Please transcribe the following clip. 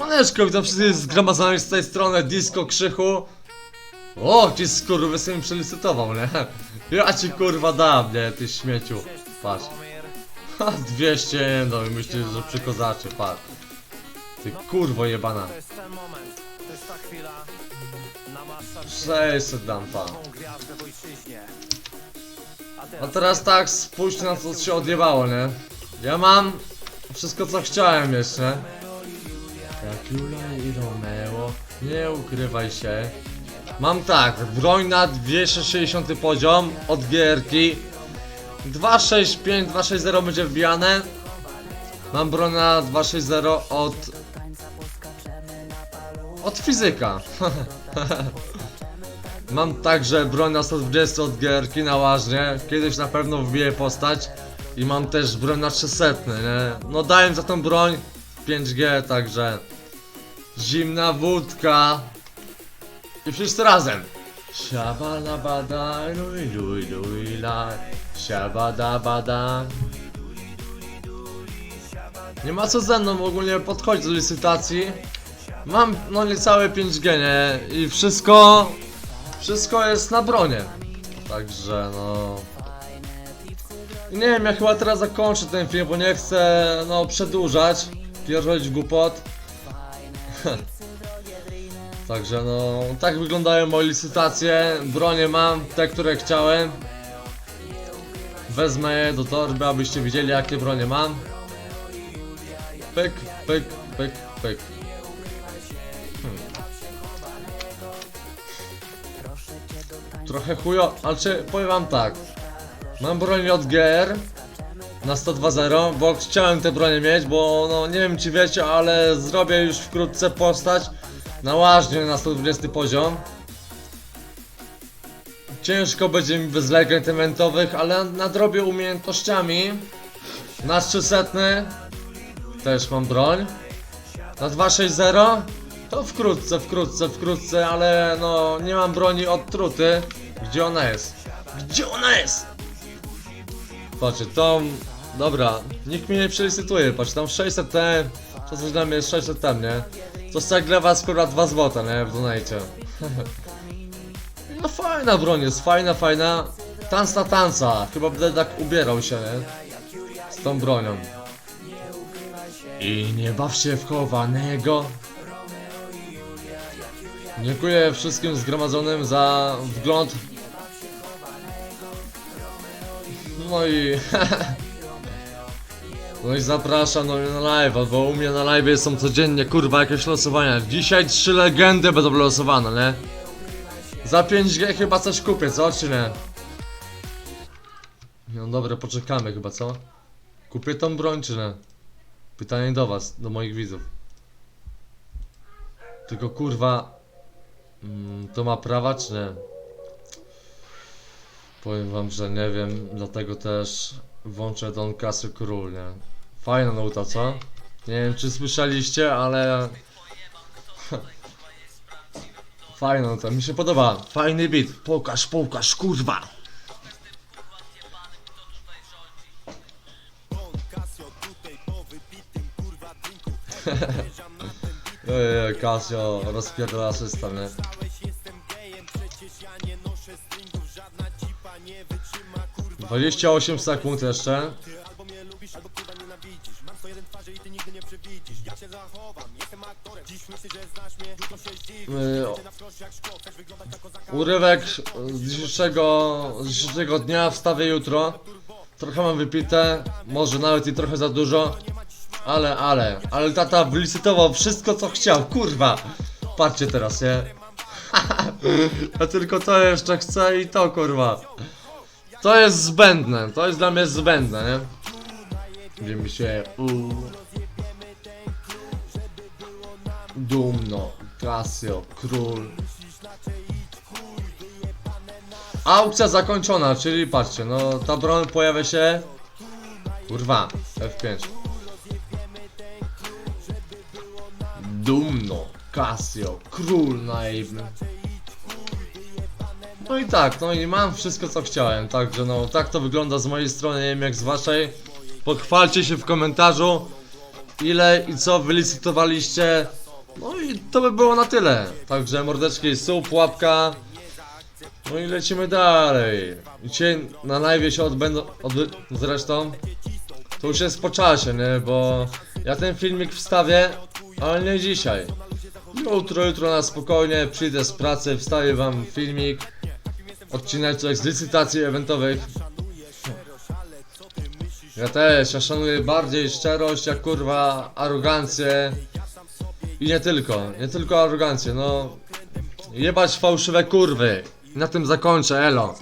Siemaneczko, witam wszystkich zgromadzonych z tej strony Disco Krzychu. O, ci skurwy sobie przelicytował, nie? Ja ci kurwa dam, nie, ty śmieciu. Patrz. Ha, 200 no i myślisz, że przykozacie, patrz. Ty kurwo jebana. To jest ten moment, to jest ta chwila na masa 600 dam, pa. gwiazdę w ojczyźnie. A teraz tak, spójrz na co się odjebało, nie? Ja mam wszystko co chciałem jeszcze. Jak Julia i Romeo, nie ukrywaj się. Mam tak, broń na 260 poziom od gierki. 265, 260 będzie wbijane. Mam broń na 260 od... Od fizyka. Mam także broń na 120 od gierki na łażnie. Kiedyś na pewno wbiję postać. I mam też broń na 300, nie? No dałem za tą broń 5G, także zimna wódka. I wszyscy razem. Bada, bada. Nie ma co ze mną ogólnie podchodzić do licytacji. Mam no niecałe 5G, nie? I wszystko wszystko jest na bronie. Także no. I nie wiem, ja chyba teraz zakończę ten film, bo nie chcę no przedłużać. Pierdolić głupot. Także no, tak wyglądają moje licytacje. Bronie mam, te które chciałem. Wezmę je do torby, abyście widzieli jakie bronie mam. Pyk, pyk, pyk, pyk. Trochę chujo, ale czy powiem wam tak. Mam broń od GR na 102.0, bo chciałem te bronie mieć, bo no nie wiem czy wiecie, ale zrobię już wkrótce postać na łaźnie na 120 poziom. Ciężko będzie mi bez legend eventowych, ale nadrobię umiejętnościami. Na 300 też mam broń. Na 260 to wkrótce, wkrótce, wkrótce, ale no nie mam broni od truty. Gdzie ona jest? Gdzie ona jest? Patrzcie, tą... Dobra, nikt mnie nie przelicytuje, patrz, tam 600 T, coś dla mnie jest 600 T, nie? To jak dla was kurwa 2 złota, nie? W donajcie. no fajna broń jest, fajna, fajna. Tanc na tanca, chyba będę tak ubierał się, nie? Z tą bronią. I nie baw się w chowanego. Dziękuję wszystkim zgromadzonym za wgląd. No i... No i zapraszam mnie na live, bo u mnie na live są codziennie kurwa jakieś losowania. Dzisiaj trzy legendy będą losowane, nie? Za 5G chyba coś kupię, co? Czy nie? No dobra, poczekamy chyba, co? Kupię tą broń, czy nie? Pytanie do was, do moich widzów. Tylko kurwa... Mm, to ma prawa, czy nie? Powiem wam, że nie wiem, dlatego też włączę Don Casio Król, nie? Fajna nuta, co? Nie wiem, czy słyszeliście, ale... Fajna nuta, mi się podoba. Fajny beat. Pokaż, pokaż, kurwa! Casio rozpierdala asysta, nie? 28 sekund jeszcze. Yy, Urywek z dzisiejszego, z dzisiejszego dnia wstawię jutro. Trochę mam wypite, może nawet i trochę za dużo. Ale, ale, ale tata wylicytował wszystko co chciał, kurwa! Patrzcie teraz, nie? ja tylko to jeszcze chcę i to, kurwa. To jest zbędne, to jest dla mnie zbędne, nie? Wiemy się, uuu. Dumno, Casio, Król. Aukcja zakończona, czyli patrzcie, no ta broń pojawia się... Kurwa, F5. Dumno, Casio, Król naiwny. No i tak, no i mam wszystko co chciałem, także no tak to wygląda z mojej strony, nie wiem jak z waszej. Pochwalcie się w komentarzu ile i co wylicytowaliście No i to by było na tyle. Także mordeczki, sub, łapka. No i lecimy dalej. Dzisiaj na live się odbędą, odby zresztą. To już jest po czasie, nie? Bo ja ten filmik wstawię, ale nie dzisiaj. Jutro, jutro na spokojnie, przyjdę z pracy, wstawię wam filmik. Odcineczek z licytacji eventowych. Ja też, ja szanuję bardziej szczerość, jak kurwa arogancję. I nie tylko, nie tylko arogancję, no. Jebać fałszywe kurwy. Na tym zakończę, elo.